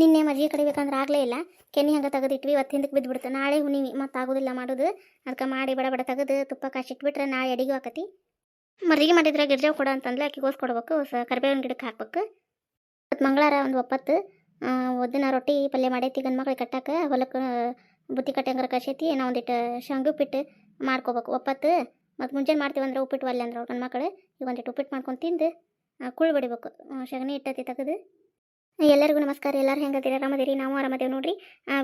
ನಿನ್ನೆ ಮಜ್ಜಿಗೆ ಕಡಿಬೇಕಂದ್ರೆ ಆಗಲೇ ಇಲ್ಲ. ಕೆನಿ ಹಂಗೆ ತೆಗೆದಿಟ್ವಿ, ಇವತ್ತು ಹಿಂದಕ್ಕೆ ಬಿದ್ದುಬಿಡ್ತು. ನಾಳೆ ಹುಣಿವಿ, ಮತ್ತು ಆಗೋದಿಲ್ಲ ಮಾಡೋದು. ಅದಕ್ಕೆ ಮಾಡಿ ಬಡ ಬಡ ತೆಗೆದು ತುಪ್ಪ ಕಾಸಿಟ್ಬಿಟ್ರೆ ನಾಳೆ ಅಡಿಗೆ ಆಕತಿ. ಮಜ್ಜಿಗೆ ಮಾಡಿದ್ರೆ ಗಿರ್ಜಾವ್ ಕೊಡ ಅಂತಂದ್ರೆ ಗೋಸ್ ಕೊಡ್ಬೇಕು, ಸ ಕರಿಬೇವಿನ ಗಿಡಕ್ಕೆ ಹಾಕ್ಬೇಕು. ಮತ್ತು ಮಂಗಳವಾರ ಒಂದು ಒಪ್ಪತ್ತು. ಒದ್ದಿನ ರೊಟ್ಟಿ ಪಲ್ಯ ಮಾಡೈತಿ, ಗಂಡು ಮಕ್ಳಿಗೆ ಕಟ್ಟಾಕ ಹೊಲಕ್ಕೆ ಬುತ್ತಿ ಕಟ್ಟಂಗಾರ ಕಸೈತಿ ನಾವು ಒಂದಿಟ್ಟು ಶಂಗು ಉಪ್ಪಿಟ್ಟು ಮಾಡ್ಕೋಬೇಕು. ಒಪ್ಪತ್ತು. ಮತ್ತು ಮುಂಜಾನೆ ಮಾಡ್ತೀವಿ ಅಂದ್ರೆ ಉಪ್ಪಿಟ್ಟು ಒಲ್ಲೆ ಅಂದ್ರೆ ಗಂಡು ಮಕ್ಕಳು ಈಗ ಒಂದಿಟ್ಟು ಉಪ್ಪಿಟ್ಟು ಮಾಡ್ಕೊಂಡು ತಿಂದು ಕುಳ್ ಬಡಿಬೇಕು. ಸಗಣಿ ಇಟ್ಟತಿ ತೆಗೆದು. ಎಲ್ಲರಿಗೂ ನಮಸ್ಕಾರ. ಎಲ್ಲರೂ ಹೆಂಗದಿರಿ ಆರಾಮದಿರಿ? ನಾವು ಆರಾಮದೇವಿ ನೋಡ್ರಿ.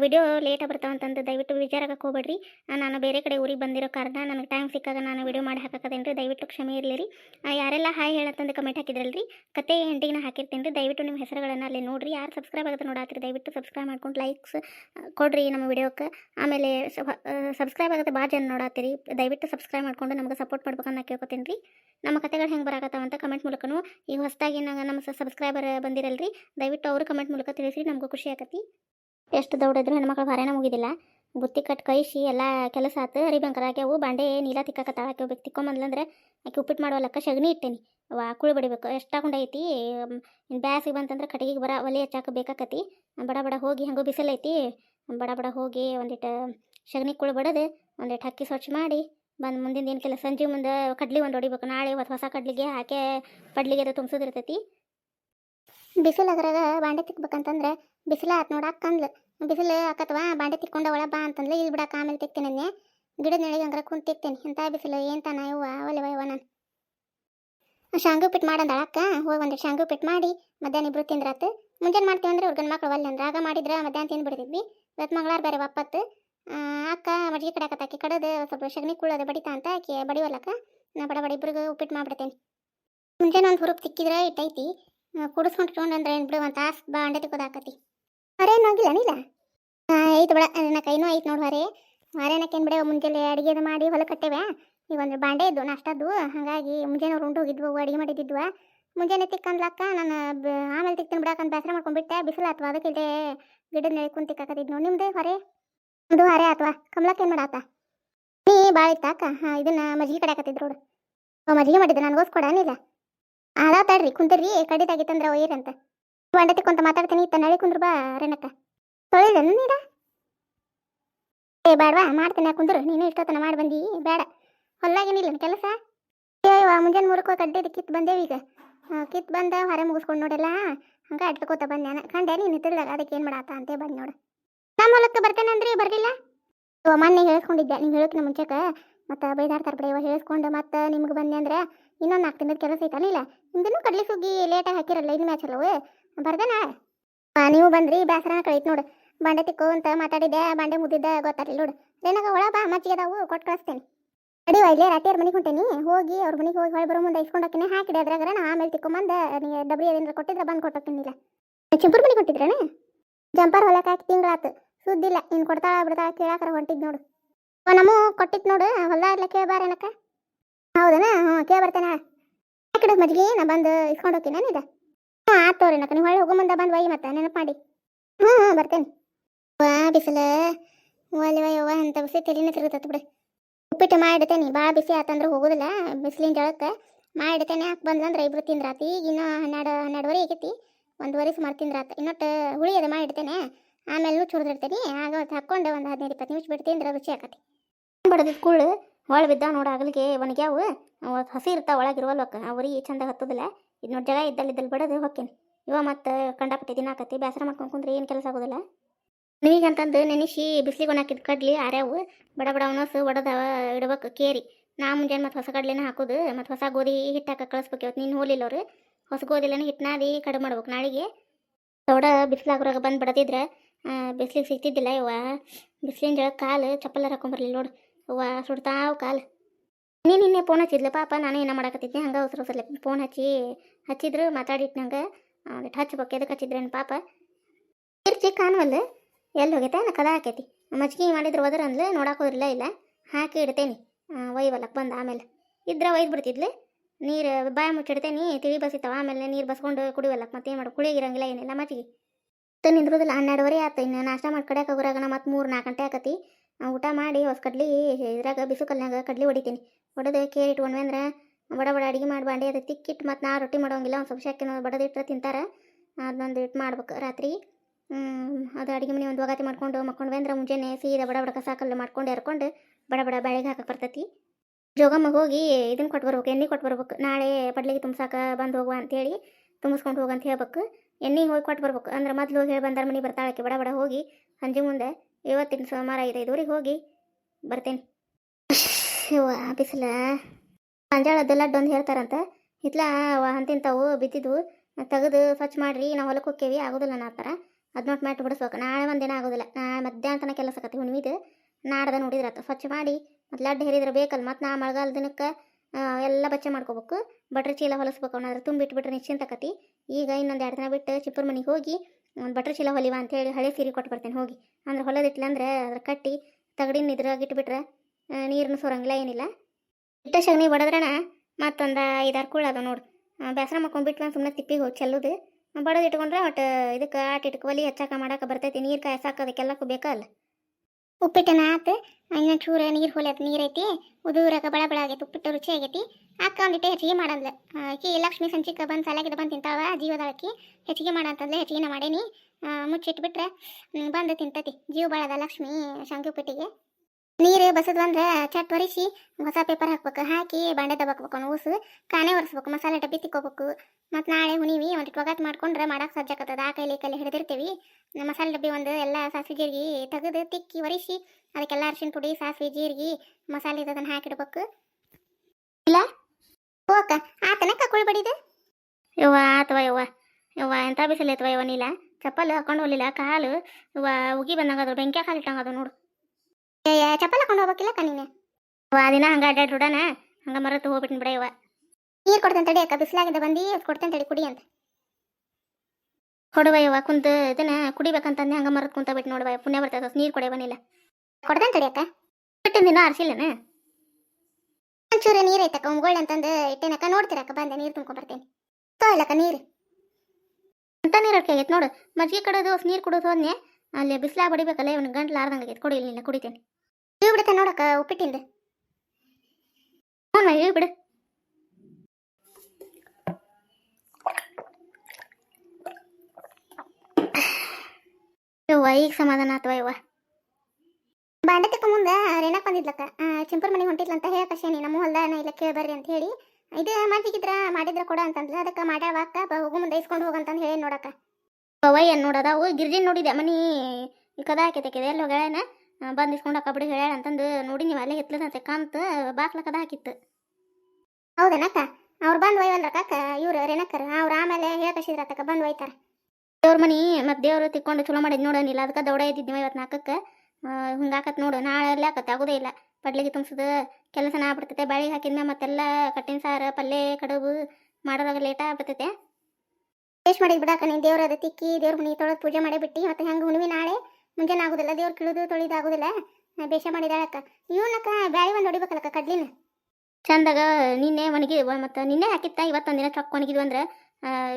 ವಿಡಿಯೋ ಲೇಟಾಗಿ ಬರ್ತಾವಂತಂದು ದಯವಿಟ್ಟು ವಿಚಾರಕ್ಕೆ ಹೋಗ್ಬೇಡ್ರಿ. ನಾನು ಬೇರೆ ಕಡೆ ಊರಿಗೆ ಬಂದಿರೋ ಕಾರಣ ನನಗೆ ಟೈಮ್ ಸಿಕ್ಕಾಗ ನಾನು ವಿಡಿಯೋ ಮಾಡಿ ಹಾಕಕ್ಕದೇನು ದಯವಿಟ್ಟು ಕ್ಷಮೆ ಇರಲಿ ರೀ ಯಾರೆಲ್ಲ ಹಾಯ್ ಹೇಳತ್ತಂದು ಕಮೆಂಟ್ ಹಾಕಿದ್ರಲ್ರಿ? ಕತೆ ಎಂಟಿಗೆ ಹಾಕಿರ್ತೀನಿ ರೀ ದಯವಿಟ್ಟು ನಿಮ್ಮ ಹೆಸರುಗಳನ್ನು ಅಲ್ಲಿ ನೋಡ್ರಿ. ಯಾರು ಸಬ್ಸ್ಕ್ರೈಬ್ ಆಗುತ್ತೆ ನೋಡಾತ್ರಿ. ದಯವಿಟ್ಟು ಸಬ್ಸ್ಕ್ರೈಬ್ ಮಾಡ್ಕೊಂಡು ಲೈಕ್ಸ್ ಕೊಡ್ರಿ ನಮ್ಮ ವಿಡಿಯೋಕ್ಕೆ ಆಮೇಲೆ ಸಬ್ಸ್ಕ್ರೈಬ್ ಆಗುತ್ತೆ ಭಾಳ ಜನ ನೋಡಾತ್ತೀರಿ. ದಯವಿಟ್ಟು ಸಬ್ಸ್ಕ್ರೈಬ್ ಮಾಡ್ಕೊಂಡು ನಮಗೆ ಸಪೋರ್ಟ್ ಮಾಡ್ಬೇಕನ್ನ ಕೇಳ್ಕೊತೀನಿ ರೀ ನಮ್ಮ ಕತೆಗಳು ಹೆಂಗೆ ಬರಾಕತ್ತಾವಂತ ಕಮೆಂಟ್ ಮೂಲಕನೂ ಈಗ ಹೊಸದಾಗಿ ನಂಗೆ ನಮ್ಮ ಸಬ್ಸ್ಕ್ರೈಬರ್ ಬಂದಿರಲ್ರಿ. ದಯವಿಟ್ಟು ಅವರು ಕಮೆಂಟ್ ಮೂಲಕ ತಿಳಿಸಿ ನಮಗೂ ಖುಷಿ ಆಕತಿ. ಎಷ್ಟು ದೌಡಿದ್ರು ಹೆಣ್ಮಕ್ಳು ಭಾರೇನ ಮುಗಿದಿಲ್ಲ. ಬುತ್ತಿ ಕಟ್ ಕೈಸಿ ಎಲ್ಲ ಕೆಲಸ ಆತು ಅರಿಬಂಕರ ಆಗ್ಯಾವು, ಬಾಂಡೆ ನೀಲ ತಿಕ್ಕಾಕತ್ತಾಳ ಆಕೆ ಬೇಕು ತಿಕ್ಕೊಂಬಂದ್ಲಂದ್ರೆ ಆಕೆ ಉಪ್ಪಿಟ್ಟು ಮಾಡುವಲ್ಲಕ್ಕ ಸಗಣಿ ಇಟ್ಟೇನಿ. ವಾ ಕುಳಿ ಬಡಿಬೇಕು, ಎಷ್ಟು ಐತಿ ಇನ್ನು ಬ್ಯಾಸಿಗೆ ಬಂತಂದ್ರೆ ಕಟ್ಟಿಗೆಗೆ ಬರ ಒಲೆ ಹಚ್ಚಾಕ ಬೇಕಾಕತಿ. ಬಡ ಬಡ ಹೋಗಿ ಹಂಗೂ ಬಿಸಿಲೈತಿ ಬಡ ಬಡ ಹೋಗಿ ಒಂದಿಟ್ಟು ಶಗ್ನಿ ಕುಳಿ ಬಡದು ಒಂದಿಟ್ಟು ಹಕ್ಕಿ ಸ್ವಚ್ಛ ಮಾಡಿ, ಬಂದು ಮುಂದಿನ ದಿನ ಕೆಲ ಸಂಜೆ ಮುಂದೆ ಕಡ್ಲಿ ಒಂದು ಹೊಡಿಬೇಕು, ನಾಳೆ ಹೊಸ ಕಡ್ಲಿಗೆ ಹಾಕಿ, ಪಡ್ಲಿಗೆ ಅದು ತುಂಬಿಸೋದಿರ್ತೈತಿ ಬಿಸಿಲು ಅದ್ರಾಗ ಬಾಂಡೆ ತಿಕ್ಬೇಕಂತಂದ್ರೆ ಬಿಸಿಲ ಆತ್ ನೋಡಾಕ ಕಂದ್ಲು ಬಿಸಿಲು ಆಕತ್ವಾ ಬಾಂಡೆ ತಿಕ್ಕೊಂಡ ಒಳ ಬಾ ಅಂತಂದ್ಲು. ಇಲ್ಲಿ ಬಿಡಾಕ ಆಮೇಲೆ ತಿಕ್ತೀನಿ ಅನ್ನೆ. ಗಿಡದ ನೆಳಗೆ ಹಂಗಾರ ಕುಂತ ತಿಕ್ತೀನಿ. ಇಂಥ ಬಿಸಿಲು ಏನ್ ತಾನ ಯವ್ವ ಒಲೆ ಯವ್ವ ನಾನು. ಶಾಂಗು ಪಿಟ್ ಮಾಡಂದ ಅಕ್ಕ. ಹೋಗಿ ಒಂದು ಶಾಂಗು ಪಿಟ್ ಮಾಡಿ ಮಧ್ಯಾಹ್ನ ಇಬ್ರು ತಿಂದ್ರಾತು. ಮುಂಜಾನೆ ಮಾಡ್ತೀವಿ ಅಂದ್ರೆ ಅವ್ರ ಮಕ್ಳು ಒಲ್ಲೆ ಅಂದ್ರೆ. ಆಗ ಮಾಡಿದ್ರೆ ಮಧ್ಯಾಹ್ನ ತಿಂದ್ಬಿಡ್ತಿದ್ವಿ. ಇವತ್ತು ಮಂಗಳಾರ ಬೇರೆ ಒಪ್ಪತ್ತು ಆ, ಅಕ್ಕ ಮಜ್ಜಿಗೆ ಕಡಾಕತ್ತಾಕಿ ಕಡದು ಸ್ವಲ್ಪ ಶಗ್ನಿ ಕುಳ್ಳೋದು ಬಡಿತಾ ಅಂತ ಆಕಿ ಬಡಿವಲ್ಲಕ್ಕ ನಾ ಬಡ ಬಡ ಇಬ್ರಿಗೂ ಉಪ್ಪಿಟ್ಟು ಮಾಡ್ಬಿಡ್ತೇನೆ. ಮುಂಜಾನೆ ಒಂದು ಹುರುಪ್ ಸಿಕ್ಕಿದ್ರೆ ಇಟ್ಟೈತಿ ಕುಡಿಸ್ಕೊಂಡು ಅಂದ್ರೆ ಏನು ಬಿಡು ಒಂದು ತಾಸು ಬಾಂಡೆ ತಿಕ್ಕೋದಾಕತಿ ಹೊರೇನು ಹೋಗಿಲ್ಲ ನೀಲ? ಐತೆ ಬಿಡ, ನನ್ನ ಕೈನೂ ಐತೆ ನೋಡಿ ಹರೇ. ಹೊರೇನಕ್ಕೇನು ಬಿಡ, ಮುಂಜಾನೆ ಅಡುಗೆದು ಮಾಡಿ ಹೊಲ ಕಟ್ಟೇವೆ ಈಗ ಒಂದು ಬಾಂಡೆ ಇದ್ದು ನಾಷ್ಟದ್ದು ಹಾಗಾಗಿ ಮುಂಜಾನೆ ಅವ್ರು ಉಂಡು ಹೋಗಿದ್ವು ಅಡುಗೆ ಮಾಡಿದ್ದಿದ್ವು ಮುಂಜಾನೆ ತಿಕ್ಕಂದ್ಲಕ್ಕ ನಾನು ಆಮೇಲೆ ತಿಕ್ತೀನಿ ಬಿಡಕ್ಕಂತ ಬೇಸರ ಮಾಡ್ಕೊಂಡ್ಬಿಟ್ಟೆ, ಬಿಸಿಲು ಅಥವಾ ಅದಕ್ಕೆ ಇಲ್ಲೇ ಗಿಡದ ನೆಲೆ ಕುಂತ ತಿಕ್ಕಾಕತ್ತಿದ್ ನೋಡಿ ನಿಮ್ದು ಹೊರೆ? ನಿಮ್ದು ಹೊರೆ ಆತ್ವ? ಕಮಲಕ್ಕೆ ಏನು ಮಾಡಾತ ನೀ ಭಾಳ ಇದನ್ನ ಮಜ್ಜಿಗೆ ಕಡ್ಯಾಕತ್ತಿದ್ರು ನೋಡು. ಮಜ್ಜಿ ಮಜ್ಜಿಗೆ ಮಾಡಿದ್ದೆ ನನಗೋಸ್ಕೊಡ ಕೊಡಾನಿಲ್ಲ ಅದಾವ ತಡ್ರಿ ಆಗಿತ್ತಂದ್ರ ಕಡಿತಾಗಿತ್ತಂದ್ರೆ ಒಯ್ಯರಂತ ಬಂಡತಿ ಕುಂತ ಮಾತಾಡ್ತೀನಿ, ಇತ್ತ ನಳಿ ಕುಂದ್ರ ಬಾ ರಣಕ್ಕ ತೊಳಿದ ನೀಡ? ಏ ಬೇಡವಾ ಮಾಡ್ತೀನಿ, ಕುಂದ್ರು. ನೀನು ಇಷ್ಟೊತ್ತನ ಮಾಡಿ ಬಂದಿ ಬೇಡ ಹೊಲ್ಲಾಗೇನಿಲ್ಲ ಕೆಲಸ? ಏವ ಮುಂಜಾನೆ ಮೂರಕ್ಕೆ ಹೋಗಿ ಕಡ್ಡಿ ಕಿತ್ತು ಬಂದೇವಿ ಈಗ. ಕಿತ್ ಬಂದ ಹೊರ ಮುಗಿಸ್ಕೊಂಡು ನೋಡಲ್ಲ ಹಂಗೆ ಅಟ್ಕೋತ ಬಂದೆ ನಾನು. ಕಂಡೆ, ನೀನು ತಿಳ್ದಾಗ ಅದಕ್ಕೆ ಏನು ಮಾಡಾತ ಅಂತೇ ಬಂದು ನೋಡು. ನಮ್ಮ ಹೊಲಕ್ಕೆ ಬರ್ತೇನೆ ಅಂದ್ರೆ, ಬರಲಿಲ್ಲ? ಮೊನ್ನೆ ಹೇಳ್ಕೊಂಡಿದ್ದೆ ನೀವು ಹೇಳೋಕ್ಕಿಂತ ಮುಂಚೆಕ. ಮತ್ತು ಬೈದಾಡ್ತಾರೆ ಬಿಡ ಇವಾಗ ಹೇಳಿಸ್ಕೊಂಡು ಮತ್ತೆ ನಿಮ್ಗೆ ಬಂದೆ ಅಂದ್ರೆ ಇನ್ನೊಂದು ನಾಲ್ಕು ದಿನದ ಕೆಲಸ ಐತಲ್ಲ ನಿಮ್ದಿನ್ನೂ ಕಡ್ಲಿ ಸುಗ್ಗಿ ಲೇಟಾಗಿ ಹಾಕಿರಲ್ಲ ಇದು ಮ್ಯಾಚ್ ಅಲ್ಲವೇ? ಬರ್ದನಾ? ನೀವು ಬಂದ್ರಿ ಬೇಸರ ಕಳೀತು ನೋಡು. ಬಾಂಡೆ ತಿಕ್ಕು ಅಂತ ಮಾತಾಡಿದ್ದೆ, ಬಾಂಡೆ ಮುದ್ದಿದ್ದೆ ಗೊತ್ತಾಗಲಿಲ್ಲ ನೋಡು. ಏನಾಗ ಒಳ ಬಾ ಮಚ್ಚಿಗೆ ಅದಾವು ಕೊಟ್ಟು ಕಳಿಸ್ತೇನೆ. ಅಡಿವ ಇಲ್ಲೇ ಅವ್ರ ಮನೆಗೆ ಹೊಂಟೇನಿ. ಹೋಗಿ ಅವ್ರ ಮನೆಗೆ ಹೋಗಿ ಹೊಳೆ ಬರೋ ಮುಂದೆ ಇಸ್ಕೊಂಡು ಹೋಗ್ತೀನಿ ಹಾಕಿಡೆ ಅದ್ರಾಗ ನಾ ಆಮೇಲೆ ತಿಕ್ಕೊಂಬಂದು ನೀವು ಡಬ್ರಿ ಏನಾರ ಕೊಟ್ಟಿದ್ರೆ ಬಂದು ಕೊಟ್ಟೋಗ್ತೀನಿಲ್ಲ ಚಿಂಪುರ್ ಮನೆಗೆ ಹೊಂಟಿದ್ರೇನ? ಜಂಪರ್ ಹೊಲಕ್ಕೆ ಹಾಕಿ ತಿಂಗಳಾತು. ಸುದ್ದಿಲ್ಲ ಇನ್ನು ಕೊಡ್ತಾಳ ಬಿಡ್ತಾಳ ಕೇಳಾಕರ ಹೊಂಟಿದ್ ನೋಡು. ನಮ್ಮ ಕೊಟ್ಟಿತ್ತು ನೋಡು ಹೊಲ ಎಲ್ಲ ಕೇಳಬಾರೇನಕ್ಕ ಹೌದನಾ? ಹ್ಞೂ ಕೇಳಿ ಬರ್ತೇನೆ ಹಾಕಿಡ ಮಜ್ಜಿಗೆ ನಾ ಬಂದು ಇಸ್ಕೊಂಡು ಹೋಗ್ತೀನಿ ನಾನಿದ ಹಾಂ ಆತು ತೋರಿ ನಕ್ಕ ನೀವು ಹೊಳೆ ಹೋಗೋ ಮುಂದೆ ಬಂದು ಒಯ್ಯಿ ಮತ್ತೆ, ನೆನಪು ಮಾಡಿ. ಹ್ಞೂ ಹ್ಞೂ ಬರ್ತೇನೆ. ವಾ, ಬಿಸಿಲು. ಒಲಿ ಯವ್ವ ಅಂತ ಬಿಸಿ ತಲೆನೇ ತಿರುಗತ್ತೆ ಬಿಡು. ಉಪ್ಪಿಟ್ಟು ಮಾಡಿಡ್ತೇನೆ ಭಾಳ ಬಿಸಿ ಆತಂದ್ರೆ ಹೋಗೋದಿಲ್ಲ, ಬಿಸಿಲಿನ ಜಳಕ್ಕೆ. ಮಾಡಿಡ್ತೇನೆ ಹಾಕಿ ಬಂದ್ಲಂದ್ರೆ ಇಬ್ರು ತಿಂದ್ರಾತು ಈಗ ಇನ್ನೂ ಹನ್ನೆರಡು, ಹನ್ನೆರಡುವರೆ ಆಗೈತಿ, ಒಂದುವರೆ ಸುಮಾರು ತಿಂದ್ರಾತು. ಇನ್ನೊಟ್ಟು ಹುಳಿ ಅದು ಮಾಡಿಡ್ತೇನೆ ಆಮೇಲೆ ಚುರಿದಿಡ್ತೇನೆ, ಆಗ ಹಾಕ್ಕೊಂಡು ಒಂದು ಹದಿನೈದು ಇಪ್ಪತ್ತು ನಿಮಿಷ ತಿಂದ್ರೆ ರುಚಿ ಆಕತಿ. ಬಡದ ಕುಳ್ಳು ಒಳ ಬಿದ್ದಾವ ನೋಡ ಆಗಲಿಗೆ ಒಣಗ್ಯಾವು. ಹಸಿ ಇರ್ತಾವ ಒಳಗಿರುವಲ್ವಕ್ಕ ಅವ್ರಿಗೆ ಚಂದ ಹತ್ತದಿಲ್ಲ. ಇದು ನೋಡಿ ಜಗ ಇದ್ದಲ್ಲಿ ಇದ್ದಲ್ಲಿ ಬಡದು ಹೋಕ್ಕೇನೆ. ಇವ ಮತ್ತೆ ಕಂಡಪಟ್ಟಿ ದಿನ ಆಕತಿ. ಬೇಸರ ಮಾಡ್ಕೊಂಡು ಕುಂದ್ರೆ ಏನು ಕೆಲಸ ಆಗೋದಿಲ್ಲ. ಅಂತಂದು ನೆನೆಸಿ ಬಿಸಿಲಿಗೆ ಒಣಾಕಿದ ಕಡ್ಲಿ ಆರ್ಯಾವು. ಬಡ ಬಡ ಒಣಸು ಒಡದವ ಇಡ್ಬೇಕು ಕೇರಿ. ನಾ ಮುಂಜಾನೆ ಮತ್ತು ಹೊಸ ಕಡ್ಲೆನ ಹಾಕೋದು. ಮತ್ತು ಹೊಸ ಗೋಧಿ ಹಿಟ್ಟಾಕ ಕಳಿಸ್ಬೇಕು ಇವತ್ತು ನೀನು ಹೋಲಿಲ್ಲ ಅವ್ರು ಹೊಸ ಗೋಧಿಲನ ಹಿಟ್ಟು ನಾದಿ ಕಡಿಮೆ ಮಾಡ್ಬೇಕು ನಾಳೆಗೆ. ದೊಡ್ಡ ಬಿಸಿಲಾಗ್ರಾಗ ಬಂದು ಬಿಡದಿದ್ರೆ ಬಿಸಿಲಿಗೆ ಸಿಗ್ತಿದ್ದಿಲ್ಲ ಇವ. ಬಿಸಿಲಿನ ಜಳ ಕಾಲು ಚಪ್ಪಲ ಹಾಕೊಂಬರ್ಲಿಲ್ಲ ನೋಡು. ಅವ್ವ ಸುಡ್ತಾವು ಕಾಲು. ನೀನು ನಿನ್ನೆ ಫೋನ್ ಹಚ್ಚಿದ್ಲೆ, ಪಾಪ ನಾನು ಏನೋ ಮಾಡಕತ್ತಿದ್ದೆ, ಹಂಗೆ ಹೊಸ ಅವಸರಲೆ ಫೋನ್ ಹಚ್ಚಿ, ಹಚ್ಚಿದ್ರು ಮಾತಾಡಿಟ್ಟು ನಂಗೆ ಒಂದಿಟ್ಟು ಹಚ್ಚಬೇಕು ಎದಕ್ಕೆ ಹಚ್ಚಿದ್ರೇನು ಪಾಪ. ಇರ್ಚಿ ಕಾಣವಲ್ಲ ಎಲ್ಲಿ ಹೋಗೈತೆ, ನಾ ಕದ ಹಾಕೈತಿ. ಮಜ್ಜಿಗೆ ಮಾಡಿದ್ರೆ ಹೋದ್ರ ಅಂದ್ಲೆ ನೋಡಕ್ಕೆ ಹೋದ್ರಲ್ಲ, ಇಲ್ಲ, ಹಾಕಿ ಇಡ್ತೇನೆ. ಒಯ್ವಲ್ಲಕ್ಕೆ ಬಂದ ಆಮೇಲೆ. ಇದ್ರೆ ಒಯ್ದು ಬಿಡ್ತಿದ್ಲು, ನೀರು, ಬಾಯಿ ಮುಚ್ಚಿಡ್ತೇನೆ ತಿಳಿ ಬಸಿತಾವ, ಆಮೇಲೆ ನೀರು ಬಸ್ಕೊಂಡು ಕುಡಿವಲ್ಲಕ್ಕೆ ಮತ್ತೆ ಏನು ಮಾಡು ಕುಳಿಗಿರಂಗಿಲ್ಲ ಏನಿಲ್ಲ ಮಜ್ಜಿಗೆ ನಿಂದ್ರದಲ್ಲ ಹನ್ನೆರಡುವರೆ ಆಯ್ತು ಇನ್ನು ನಾಷ್ಟ ಮಾಡಿ ಕಡೆಗೆ ಹೋಗ್ರಾಗ ಮತ್ತೆ ಮೂರು ನಾಲ್ಕು ಗಂಟೆ ಆಕತಿ. ಊಟ ಮಾಡಿ ಹೊಸ ಕಡ್ಲಿ ಇದ್ರಾಗ ಬಿಸು ಕಲ್ನಾಗ ಕಡ್ಲಿ ಹೊಡಿತೀನಿ. ಹೊಡೆದು ಕೇರಿ ಇಟ್ಕೊಂಡ್ವಿ ಅಂದ್ರೆ ಬಡ ಬಡ ಅಡುಗೆ ಮಾಡಿ ಅದು ತಿಕ್ಕಿಟ್ಟು ಮತ್ತು ನಾ ರೊಟ್ಟಿ ಮಾಡೋಂಗಿಲ್ಲ, ಒಂದು ಸ್ವಲ್ಪ ಶಾಕಿನ ಬಡದಿಟ್ಟರೆ ತಿಂತಾರೆ, ಅದನ್ನೊಂದು ಇಟ್ಟು ಮಾಡ್ಬೇಕು ರಾತ್ರಿ. ಅದು ಅಡುಗೆ ಮನೆ ಒಂದು ಒಗಾತಿ ಮಾಡ್ಕೊಂಡು ಮಕ್ಕೊಂಡ್ವಿ ಅಂದ್ರೆ ಮುಂಜಾನೆ ಸೀದಾ ಬಡ ಬಡ ಕಸ ಮಾಡ್ಕೊಂಡು ಎರ್ಕೊಂಡು ಬಡ ಬಡ ಬೆಳಗ್ಗೆ ಹಾಕಕ್ಕೆ ಬರ್ತೈತಿ. ಜೋಗಮ್ಮ ಹೋಗಿ ಇದನ್ನು ಕೊಟ್ಟು ಬರ್ಬೇಕು, ಎಣ್ಣೆ ಕೊಟ್ಟು ಬರ್ಬೇಕು, ನಾಳೆ ಪಡ್ಲಿಗೆ ತುಂಬ್ಸಾಕ ಬಂದು ಹೋಗುವ ಅಂತೇಳಿ ತುಂಬಿಸ್ಕೊಂಡು ಹೋಗಂತ ಹೇಳ್ಬೇಕು. ಎಣ್ಣೆ ಹೋಗಿ ಕೊಟ್ಟು ಬರ್ಬೇಕು, ಅಂದ್ರೆ ಮೊದಲು ಹೇಳಿ ಬಂದಾರ ಮನೆ ಬರ್ತಾಳಕ್ಕೆ ಬಡ ಬಡ ಹೋಗಿ ಸಂಜೆ ಮುಂದೆ ಇವತ್ತಿನ ಸೋಮವಾರ ಐದೈದುವರೆಗೆ ಹೋಗಿ ಬರ್ತೇನೆ. ಶಿವ ಬಿಸಿಲ ಲಡ್ಡು ಒಂದು ಹೇಳ್ತಾರಂತ. ಇತ್ಲ ಅಂತಿಂತಾವು ಬಿದ್ದಿದ್ವು ತೆಗೆದು ಸ್ವಚ್ಛ ಮಾಡ್ರಿ, ನಾವು ಹೊಲಕ್ಕೆ ಹೋಕ್ಕೇವಿ, ಆಗೋದಿಲ್ಲ ನಾ ಥರ ಅದು ನೋಟ್ ಮಾಡಿ ಬಿಡಿಸ್ಬೇಕು. ನಾಳೆ ಒಂದಿನ ಆಗೋದಿಲ್ಲ. ನಾ ಮಧ್ಯಾಹ್ನ ತನಕ ಕೆಲಸ ಕತ್ತಿ ಹುಣ್ಮಿದು ನಾಡ್ದ ನೋಡಿದ್ರಾತ ಸ್ವಚ್ಛ ಮಾಡಿ, ಮತ್ತು ಲಡ್ಡು ಹೇರಿದ್ರೆ ಬೇಕಲ್ಲ, ಮತ್ತು ನಾ ಮಳೆಗಾಲ ದಿನಕ್ಕೆ ಎಲ್ಲ ಬಚ್ಚೆ ಮಾಡ್ಕೋಬೇಕು. ಬಟ್ರ್ ಚೀಲ ಹೊಲಿಸ್ಬೇಕು, ಅವನಾದ್ರೆ ತುಂಬಿಟ್ಬಿಟ್ರೆ ನಿಶ್ಚಿಂತ ಕತಿ ಈಗ ಇನ್ನೊಂದು ಎರಡು ದಿನ ಬಿಟ್ಟು ಚಿಪ್ಪರ ಮನೆಗೆ ಹೋಗಿ ಬಟ್ರ್ ಚೀಲ ಹೊಲಿವ ಅಂತೇಳಿ ಹಳೆ ಸೀರೆ ಕೊಟ್ಟು ಬರ್ತೇನೆ, ಹೋಗಿ. ಅಂದ್ರೆ ಹೊಲದಿಟ್ಲಂದ್ರೆ ಅದ್ರ ಕಟ್ಟಿ ತಗಡಿನ ಇದ್ರಾಗ ಇಟ್ಬಿಟ್ರೆ ನೀರನ್ನು ಸೋರಂಗಿಲ್ಲ, ಏನಿಲ್ಲ. ಇಟ್ಟ ಸಗಣಿ ಬಡದ್ರಣ, ಮತ್ತೊಂದು ಐದಾರು ಕೂಳ ಅದ ನೋಡು. ಬೇಸರ ಮಾಡ್ಕೊಂಡು ಬಿಟ್ಟು ಸುಮ್ಮನೆ ತಿಪ್ಪಿಗೆ ಹೋಗಿ ಚೆಲ್ಲುದು. ಬಡದು ಇಟ್ಕೊಂಡ್ರೆ ಒಟ್ಟು ಇದಕ್ಕೆ ಆಟ ಇಟ್ಕೊ ಒಲಿ ಹಚ್ಚಾಕ ಮಾಡಕ್ಕೆ ಬರ್ತೈತಿ, ನೀರು ಕಾಯಸಾಕ ಅದಕ್ಕೆಲ್ಲಕ್ಕೂ ಬೇಕಲ್ಲ. ಉಪ್ಪಿಟ್ಟನ ಆತು ಇನ್ನೊಂದು ಚೂರ ನೀರು ಹೊಲಿಯತ್ ನೀರೈತಿ ಐತಿ, ಉದುರಕ ಬಳ ಬಳ ಆಗೈತಿ, ಉಪ್ಪಿಟ್ಟು ರುಚಿ ಆಗೈತಿ. ಅಕ್ಕ ಒಂದಿಟ್ಟು ಹೆಚ್ಚಿಗೆ ಮಾಡಂದ್ಲ. ಆಕಿ ಲಕ್ಷ್ಮಿ ಸಂಚಿಕ ಬಂದು ಸಾಲಾಗಿದ ಬಂದು ತಿಂತಾವ ಜೀವದಾಳಕಿ ಹೆಚ್ಚಿಗೆ ಮಾಡಂತಂದ್ಲೆ ಹೆಚ್ಚಿಗೆ ಮಾಡೇನಿ ಮುಚ್ಚಿಟ್ಬಿಟ್ರೆ ಬಂದು ತಿಂತತಿ. ಜೀವ ಬಾಳದ ಲಕ್ಷ್ಮಿ ಶಂಕು ಉಪ್ಪಿಟ್ಟಿಗೆ ನೀರು ಬಸದ್ ಬಂದ್ರೆ ಚಟ್ ಒರೆಸಿ, ಹೊಸ ಪೇಪರ್ ಹಾಕ್ಬೇಕು. ಹಾಕಿ ಬಾಂಡೆ ದಬಾಕ್ಬೇಕು ಅವ್ನ ಊಸು ಕಾಣೆ ಒರೆಸ್ಬೇಕು, ಮಸಾಲೆ ಡಬ್ಬಿ ತಿಕ್ಕೋಬೇಕು. ಮತ್ತು ನಾಳೆ ಹುಣಿವಿ ಒಂದಿಟ್ಟು ಒಗಾತ್ ಮಾಡ್ಕೊಂಡ್ರೆ ಮಾಡಕ್ಕೆ ಸಜ್ಜಾಕತ್ತದ ಆ ಕೈಲಿ ಕೈಲಿ ಹಿಡಿದಿರ್ತೀವಿ. ಮಸಾಲೆ ಡಬ್ಬಿ ಒಂದು ಎಲ್ಲ ಸಾಸಿವೆ ಜೀರಿಗೆ ತೆಗೆದು ತಿಕ್ಕಿ ಒರೆಸಿ, ಅದಕ್ಕೆಲ್ಲ ಅರಿಶಿನ ಪುಡಿ, ಸಾಸಿವೆ ಜೀರಿಗೆ, ಮಸಾಲೆ ಇದನ್ನು ಹಾಕಿಡ್ಬೇಕು. ಇಲ್ಲ? ಹೋಕ ಆತನಕ್ಕ ಬಡಿದೆ ಯವ್ವ ಆತವ ಯವ್ವ. ಯವ್ವ ಎಂಥ ಬಿಸಿಲು ಐತವ ಯವ್ವ ನೀಲ? ಚಪ್ಪಲ್ ಹಾಕೊಂಡು ಹೋಗ್ಲಿಲ್ಲ, ಕಾಲು, ಯವ್ವ, ಉಗಿ ಬಂದಂಗ ಅದ್ರ ಬೆಂಕಿ ಕಾಲಿಟ್ಟಂಗ ಅದು ನೋಡು ಚಪ್ಪಲ್ ಹಾಕೊಂಡು ಹೋಗ್ಬೇಕಿಲ್ಲ ನೀನು? ಯವ್ವ, ದಿನ ಹಂಗ ಅಡ್ಡಾಡ್ ರುಡನ ಹಂಗ ಮರತ್ತು ಹೋಗ್ಬಿಟ್ಟಿನ ಬಿಡ ಯವ್ವ. ನೀರು ಕೊಡ್ತೇನೆ ತಡಿ ಅಕ್ಕ, ಬಿಸಿಲಾಗಿಂದ ಬಂದಿ ಕೊಡ್ತೇನೆ ತಡಿ, ಕುಡಿ ಅಂತ. ಕೊಡುವ ಯವ್ವ ಕುಂತ ಇದನ್ನ ಕುಡಿಬೇಕಂತಂದೆ ಹಂಗ ಮರತ್ ಕುಂತ ಬಿಟ್ಟು ನೋಡುವ ಪುಣ್ಯ ಬರ್ತದ, ನೀರ್ ಕೊಡೆ ಬನ್ನಿಲ್ಲ ಕೊಡ್ತೇನೆ ತಡಿ ಅಕ್ಕ. ಬಿಟ್ಟಿನ ದಿನ ಅರ್ಸಿಲ್ಲನ ಒಂಚೂರು ನೀರು ಐತಕ್ಕ ಉಂಗೋಳ್ ಅಂತಂದು ಇಟ್ಟೇನಕ್ಕ, ನೋಡ್ತೀರಕ್ಕ, ಬಂದೆ, ನೀರು ತುಂಬ್ಕೊಂಡ್ ಬರ್ತೇನೆ. ತೋ ಇಲ್ಲಕ್ಕ, ನೀರು. ಅಂತ ನೀರು ಅಡ್ಕೆ ಆಗೈತೆ ನೋಡು. ಮಜ್ಜಿಗೆ ಕಡೋದು ನೀರು ಕುಡೋದು ಹೋದ್ನೆ, ಅಲ್ಲಿ ಬಿಸಿಲಾಗ ಬಡಿಬೇಕಲ್ಲ ಇವನು ಗಂಟ್ಲು ಆರ್ದಂಗೆ ಆಗೈತೆ, ಕೊಡಿ, ಇಲ್ಲ ಕುಡಿತೇನೆ. ಇವ್ ಬಿಡುತ್ತೆ ನೋಡಕ್ಕ, ಉಪ್ಪಿಟ್ಟಿಂದ. ಹ್ಞೂ ಇವ್ ಬಿಡು. ಯವ್ವ, ಈಗ ಸಮಾಧಾನ ಆತವ ಯವ್ವ. ಬಾಂಡೆ ತಕ್ಕ ಮುಂದೆ ರೇಣಕ್ ಬಂದಿದ್ಲಕ್ಕ ಚಿಂಪರ್ ಮನೆ ಹೊಂಟಿದ್ಲಂತ ಹೇಳಕಶೇನಿ ನಮ್ಮ ಹೊಲ್ದಾನ ಇಲ್ಲ ಕೇಳಿ ಬರ್ರಿ ಅಂತ ಹೇಳಿ. ಇದು ಮಾಡ್ಬೇಕಿದ್ರ ಮಾಡಿದ್ರ ಕೊಡ ಅಂತಂದ್ಲ. ಅದಕ್ಕೆ ಮಾಡ್ಯಾವಕ್ಕ ಹೋಗು ಮುಂದೆ ಇಸ್ಕೊಂಡು ಹೋಗಂತಂದು ಹೇಳಿ ನೋಡಕ್ಕ. ಬವಯ್ಯ ಏನು ನೋಡದ ಓ ಗಿರ್ಜಿನ್ ನೋಡಿದೆ ಮನಿ? ಕದ ಹಾಕೈತೆ ಎಲ್ಲ ಗೆಳೆಯನ ಬಂದು ಇಸ್ಕೊಂಡು ಅಕ್ಕ ಬಿಡಿ ಹೇಳ್ಯಾಳ ಅಂತಂದು ನೋಡಿ ನೀವು ಅಲ್ಲೇ ಹಿತ್ಲದಂತೆ ಕಾಂತ ಬಾಕ್ಲ ಕದ ಹಾಕಿತ್ತು. ಹೌದೇನಕ್ಕ? ಅವ್ರು ಬಂದು ಒಯ್ವಲ್ರಕ್ಕ ಇವ್ರು ರೇಣಕ್ಕರ್ ಅವ್ರು ಆಮೇಲೆ ಹೇಳಕಶಿದ್ರಕ್ಕ ಬಂದು ಒಯ್ತಾರ. ದೇವ್ರ ಮನಿ ಮತ್ತೆ ದೇವ್ರು ತಿಕ್ಕೊಂಡು ಚಲೋ ಮಾಡಿದ್ ನೋಡೋನಿಲ್ಲ ಅದಕ್ಕೆ ದೌಡ ಇದ್ದಿದ್ವಿ ಇವತ್ತು ನಾಲ್ಕಕ್ಕೆ ಹಿಂಗಾಕತ್ ನೋಡು, ನಾಳೆ ಅಲ್ಲಿ ಆಕತ್ತೆ ಆಗೋದೇ ಇಲ್ಲ. ಪಡ್ಲಿಗೆ ತುಂಬಿಸೋದು, ಕೆಲಸನ ಆಗ್ಬಿಡ್ತೈತೆ. ಬಾಳಿಗೆ ಹಾಕಿದ್ಮೇಲೆ ಮತ್ತೆಲ್ಲ ಕಟ್ಟಿನ ಸಾರು, ಪಲ್ಯ, ಕಡುಬು ಮಾಡೋದಾಗ ಲೇಟ್ ಆಗ್ಬಿಡ್ತೈತೆ. ಟೇಸ್ಟ್ ಮಾಡಿದ್ ಬಿಡಾಕ ನೀನು ದೇವ್ರ ಅದ ತಿಕ್ಕಿ, ದೇವ್ರ ಮನೆ ತೊಳೆದು ಪೂಜೆ ಮಾಡಿ ಬಿಟ್ಟು, ಮತ್ತೆ ಹೆಂಗೆ ಹುಣ್ಣಿಮೆ ನಾಳೆ? ಮುಂಜಾನೆ ಆಗೋದಿಲ್ಲ, ದೇವ್ರ ಕಿಳಿದು ತೊಳಿದು ಆಗೋದಿಲ್ಲ. ನಾ ಬೇಷ ಮಾಡಿದಾಳಕ್ಕ ಇವನಕ್ಕ ಬ್ಯಾಳಿ ಒಂದು ಹೊಡಿಬೇಕಲ್ಲಕ್ಕ ಕಡ್ಲಿನ? ಚಂದಾಗ ನಿನ್ನೆ ಒಣಗಿ ಮತ್ತು ನಿನ್ನೆ ಹಾಕಿತ್ತ, ಇವತ್ತೊಂದು ದಿನ ಚೊಕ್ಕ ಒಣಗಿದ್ವು ಅಂದ್ರೆ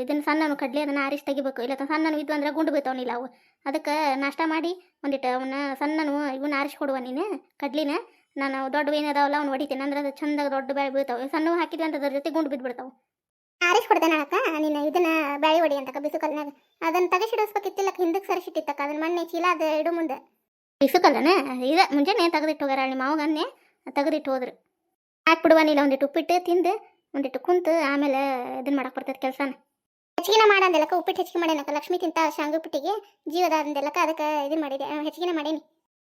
ಇದನ್ನ ಸಣ್ಣನು ಕಡ್ಲಿ ಅದನ್ನ ಆರಿಸಿ ತೆಗಿಬೇಕು. ಇಲ್ಲ ಸಣ್ಣನು ಇದ್ವು ಅಂದ್ರೆ ಗುಂಡು ಬೀಳ್ತಾವನಿಲ್ಲ ಅವು ಅದಕ್ಕೆ ನಾಷ್ಟ ಮಾಡಿ ಒಂದಿಟ್ಟು ಅವನ್ನ ಸಣ್ಣನು ಇವನ್ನ ಆರಿಸಿ ಕೊಡುವ ನೀನು ಕಡ್ಲಿನ. ನಾನು ದೊಡ್ಡ ಏನದಾವಲ್ಲ ಅವ್ನು ಹೊಡಿತೀನಿ. ಅಂದ್ರೆ ಅದು ಚಂದಾಗ ದೊಡ್ಡ ಬ್ಯಾಳಿ ಬೀಳ್ತಾವೆ. ಸಣ್ಣ ಹಾಕಿದ್ವಿ ಅಂತ ಅದ್ರ ಜೊತೆ ಗುಂಡು ಬಿದ್ದುಬಿಡ್ತಾವೆ ಆರಿಸಿ ಕೊಡ್ತೇನೆ ಅಕ್ಕ ನೀನು ಇದನ್ನ ಬ್ಯಾಳಿ ಹೊಡಿ ಅಂತಕ್ಕ ಬಿಸುಕಲ್ನಾಗ ಅದನ್ನ ತೆಗೆಸಿಡಿಸ್ಬೇಕಿತ್ತಿಲ್ಲ ಹಿಂದಕ್ಕೆ ಸರಿಸಿಟ್ಟಿತ್ತಕ್ಕ. ಅದನ್ನ ಮಣ್ಣೆ ಚೀಲ ಅದು ಇಡು ಮುಂದೆ. ಬಿಸುಕಲ್ಲನ? ಇದೆ ಮುಂಜಾನೆ ತೆಗೆದಿಟ್ಟು ಹೋಗ್ಯಾರ ನಿಮ್ಮ ಮಾವಗನ್ನೇ ತೆಗೆದಿಟ್ಟು ಹೋದ್ರು. ಹಾಕ್ಬಿಡುವ ನೀಲ ಒಂದಿಟ್ಟು ಉಪ್ಪಿಟ್ಟು ತಿಂದು ಒಂದಿಟ್ಟು ಕುಂತು ಆಮೇಲೆ ಇದನ್ನ ಮಾಡಕ್ ಬರ್ತೈತೆ ಕೆಲಸನ. ಹೆಚ್ಚಿಗೆ ಮಾಡಂದೆಲ್ಲಕ್ಕ ಉಪ್ಪಿಟ್ಟು ಹೆಚ್ಚಿಗೆ ಮಾಡೇನಕ್ಕ ಲಕ್ಷ್ಮಿ ತಿಂತ ಶಾಂಗು ಉಪ್ಪಿಟ್ಟಿಗೆ ಜೀವದ ಅಂದೆಲ್ಲಕ್ಕ ಅದಕ್ಕೆ ಇದು ಮಾಡಿದೆ. ಹೆಚ್ಚಿಗೆ ಮಾಡೇನಿ.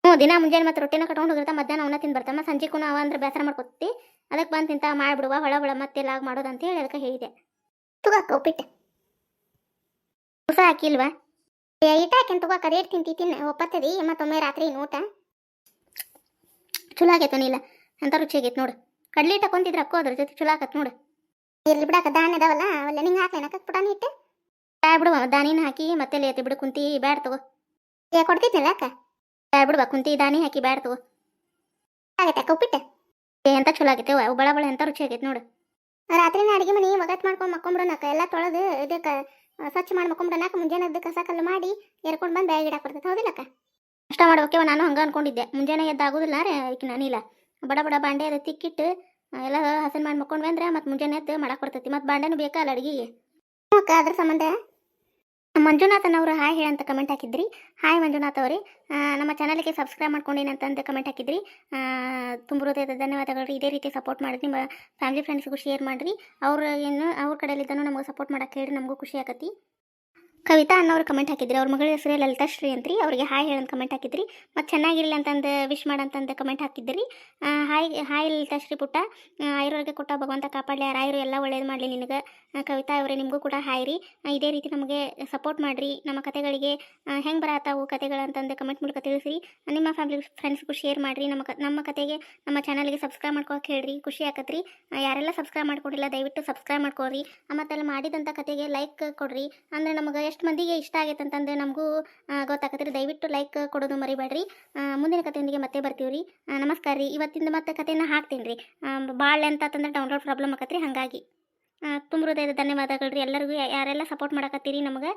ಹ್ಞೂ ದಿನ ಮುಂಜಾನೆ ಮತ್ತೆ ರೊಟ್ಟಿನ ಕಟ್ಕೊಂಡು ಹೋಗಿರ್ತಾ ಮಧ್ಯಾಹ್ನ ಅವನ್ನ ತಿಂದು ಬರ್ತಮ್ಮ ಸಂಜೆ ಕುಣ ಅವ ಅಂದ್ರೆ ಬೇಸರ ಮಾಡ್ಕೊತಿ ಅದಕ್ಕೆ ಬಂದು ತಿಂತ ಮಾಡಿಬಿಡುವ ಹೊಳ ಹೊಳ ಮತ್ತೆಲ್ಲ ಲಾಗ್ ಮಾಡೋದು ಅಂತ ಹೇಳಿ ಅದಕ್ಕೆ ಹೇಳಿದೆ. ತುಗಕ್ಕ ಉಪ್ಪಿಟ್ಟು. ಹೊಸ ಹಾಕಿಲ್ವಾ? ಇಟ್ಟ ಹಾಕಿನ ತುಗಕ್ಕ ರೇಟ್ ತಿಂತಿ ತಿನ್ನ ಒಪ್ಪತ್ತದಿ ಮತ್ತೊಮ್ಮೆ ರಾತ್ರಿ ಊಟ ಚಲೋ ಆಗೈತೆ ನೀಲ ಅಂತ ರುಚಿ ಆಗೈತೆ ನೋಡು. ಕಡ್ಲಿ ತಕೊಂತಿದ್ರ ಅಕ್ಕೋ ಅದ್ರ ಜೊತೆ ಚಲೋ ಆಗತ್ತೆ ನೋಡು. ಇರ್ಲಿ ಬಿಡಾಕ ದಾನಿ ಅದಾವಲ್ಲ ಅವೆಲ್ಲ ನಿಂಗೆ ಹಾಕ್ಲೇನಕ್ಕ ಪುಟಾನಿ ಇಟ್ಟು? ಬ್ಯಾಡ ಬಿಡುವ ದಾನಿನ ಹಾಕಿ ಮತ್ತೆ ಲೇತಿ ಬಿಡು ಕುಂತಿ ಬ್ಯಾಡ ತಗೋ. ಏ ಕೊಡ್ತಿದ್ನಲ್ಲ ಅಕ್ಕ? ಬ್ಯಾಡ ಬಿಡುವ ಕುಂತಿ ದಾನಿ ಹಾಕಿ ಬ್ಯಾಡ ತಗೋ. ಆಗೈತೆ ಅಕ್ಕ ಉಪ್ಪಿಟ್ಟು? ಏ ಎಂತ ಚಲೋ ಆಗೈತೆ ಅವು ಬಳ ಬಳ ಎಂತ ರುಚಿ ಆಗೈತೆ ನೋಡು. ರಾತ್ರಿನ ಅಡಿಗೆ ಮನೆ ಮಗತ್ ಮಾಡ್ಕೊಂಡು ಮಕ್ಕೊಂಬಿಡೋನಕ್ಕ ಎಲ್ಲ ತೊಳೆದು ಇದಕ್ಕೆ ಸ್ವಚ್ಛ ಮಾಡಿ ಮಕ್ಕೊಂಬಿಡೋನಕ್ಕ ಮುಂಜಾನೆ ಎದ್ದು ಕಸ ಕಲ್ಲು ಮಾಡಿ ಎರ್ಕೊಂಡು ಬಂದು ಬ್ಯಾಗ್ ಇಡಕ್ಕೆ ಬರ್ತೈತೆ ಹೌದಿಲ್ಲಕ್ಕ ಅಷ್ಟ ಮಾಡೋಕೆ ನಾನು ಹಂಗೆ ಅನ್ಕೊಂಡಿದ್ದೆ. ಮುಂಜಾನೆ ಎದ್ದಾಗೋದಿಲ್ಲ ರೇ ಈಕಿ ನಾನಿಲ್ಲ ಬಡ ಬಡ ಬಾಂಡೆ ಅದು ತಿಕ್ಕಿಟ್ಟು ಎಲ್ಲ ಹಸನ್ ಮಾಡಿ ಮಕ್ಕೊಂಡ್ವಿ ಅಂದ್ರೆ ಮತ್ತೆ ಮುಂಜಾನೆ ಎದ್ದು ಮಾಡಕ್ಕೆ ಬರ್ತೈತಿ. ಮತ್ತೆ ಬಾಂಡೆನೂ ಬೇಕಲ್ಲ ಅಡುಗೆಗೆ ಅಕ್ಕ ಅದ್ರ ಸಂಬಂಧ? ಮಂಜುನಾಥನ್ ಅವರು ಹಾಯ್ ಹೇಳಿ ಅಂತ ಕಮೆಂಟ್ ಹಾಕಿದ್ರಿ. ಹಾಯ್ ಮಂಜುನಾಥ್ ಅವರೇ. ನಮ್ಮ ಚಾನಲ್ಗೆ ಸಬ್ಸ್ಕ್ರೈಬ್ ಮಾಡ್ಕೊಂಡೇನೆ ಅಂತಂದು ಕಮೆಂಟ್ ಹಾಕಿದ್ರಿ. ತುಂಬ ಹೃದಯದ ಧನ್ಯವಾದಗಳು ಇದೇ ರೀತಿ ಸಪೋರ್ಟ್ ಮಾಡಿರಿ ನಿಮ್ಮ ಫ್ಯಾಮಿಲಿ ಫ್ರೆಂಡ್ಸ್ಗೂ ಶೇರ್ ಮಾಡಿರಿ. ಅವ್ರ ಏನು ಅವ್ರ ಕಡೆಯಲ್ಲಿದ್ದನು ನಮಗೆ ಸಪೋರ್ಟ್ ಮಾಡಕ್ಕೆ ಹೇಳಿ ನಮಗೂ ಖುಷಿ ಆಕತಿ ಕವಿತಾ ಅನ್ನೋರು ಕಮೆಂಟ್ ಹಾಕಿದ್ರಿ. ಅವ್ರ ಮಗಳ ಹೆಸರು ಲಲಿತಾಶ್ರೀ ಅಂತ್ರಿ. ಅವ್ರಿಗೆ ಹಾಯ್ ಹೇಳಂತ ಕಮೆಂಟ್ ಹಾಕಿದ್ರಿ. ಮತ್ತು ಚೆನ್ನಾಗಿರಲಿ ಅಂತಂದು ವಿಶ್ ಮಾಡಂತಂದು ಕಮೆಂಟ್ ಹಾಕಿದ್ರಿ. ಹಾಯ್ ಹಾಯ್ ಲಲಿತಾಶ್ರೀ ಪುಟ್ಟ. ಆಯುರ್ವರ್ಗೆ ಕೊಟ್ಟ ಭಗವಂತ ಕಾಪಾಡಲಿ ಆಯುರು ಎಲ್ಲ ಒಳ್ಳೇದು ಮಾಡಲಿ ನಿನಗೆ. ಕವಿತಾ ಅವರೇ ನಿಮಗೂ ಕೂಡ ಹಾಯ್ ರೀ. ಇದೇ ರೀತಿ ನಮಗೆ ಸಪೋರ್ಟ್ ಮಾಡಿರಿ. ನಮ್ಮ ಕತೆಗಳಿಗೆ ಹೆಂಗೆ ಬರತ್ತಾವು ಕತೆಗಳು ಅಂತಂದು ಕಮೆಂಟ್ ಮೂಲಕ ತಿಳಿಸ್ರಿ. ನಿಮ್ಮ ಫ್ಯಾಮಿಲಿ ಫ್ರೆಂಡ್ಸ್ಗೂ ಶೇರ್ ಮಾಡಿರಿ. ನಮ್ಮ ನಮ್ಮ ಕತೆಗೆ, ನಮ್ಮ ಚಾನಲ್ಗೆ ಸಬ್ಸ್ಕ್ರೈಬ್ ಮಾಡ್ಕೊಳಕ್ಕೆ ಹೇಳ್ರಿ. ಖುಷಿ ಆಕತ್ರಿ. ಯಾರೆಲ್ಲ ಸಬ್ಸ್ಕ್ರೈಬ್ ಮಾಡ್ಕೊಂಡಿಲ್ಲ ದಯವಿಟ್ಟು ಸಬ್ಸ್ಕ್ರೈಬ್ ಮಾಡ್ಕೊಳ್ರಿ. ಮತ್ತು ಅಲ್ಲಿ ಮಾಡಿದಂಥ ಕತೆಗೆ ಲೈಕ್ ಕೊಡ್ರಿ. ಅಂದರೆ ನಮಗೆ ಎಷ್ಟು ಮಂದಿಗೆ ಇಷ್ಟ ಆಗೈತೆ ಅಂತಂದು ನಮಗೂ ಗೊತ್ತಾಗತ್ರಿ ದಯವಿಟ್ಟು ಲೈಕ್ ಕೊಡೋದು ಮರಿಬೇಡ್ರಿ. ಮುಂದಿನ ಕಥೆಯೊಂದಿಗೆ ಮತ್ತೆ ಬರ್ತೀವಿ ರೀ. ನಮಸ್ಕಾರ ರೀ. ಇವತ್ತಿಂದ ಮತ್ತೆ ಕಥೆನ ಹಾಕ್ತೀನಿ ರೀ. ಭಾಳ ಅಂತ ಅಂತಂದ್ರೆ ಡೌನ್ಲೋಡ್ ಪ್ರಾಬ್ಲಮ್ ಆಕತ್ರಿ. ಹಾಗಾಗಿ ತುಂಬ ಹೃದಯದ ಧನ್ಯವಾದಗಳು ರೀ. ಎಲ್ಲರಿಗೂ ಯಾರೆಲ್ಲ ಸಪೋರ್ಟ್ ಮಾಡಕತ್ತೀರಿ ನಮಗೆ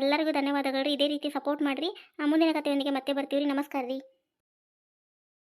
ಎಲ್ಲರಿಗೂ ಧನ್ಯವಾದಗಳು ರೀ. ಇದೇ ರೀತಿ ಸಪೋರ್ಟ್ ಮಾಡಿರಿ. ಮುಂದಿನ ಕಥೆಯೊಂದಿಗೆ ಮತ್ತೆ ಬರ್ತೀವಿ ರೀ. ನಮಸ್ಕಾರ ರೀ.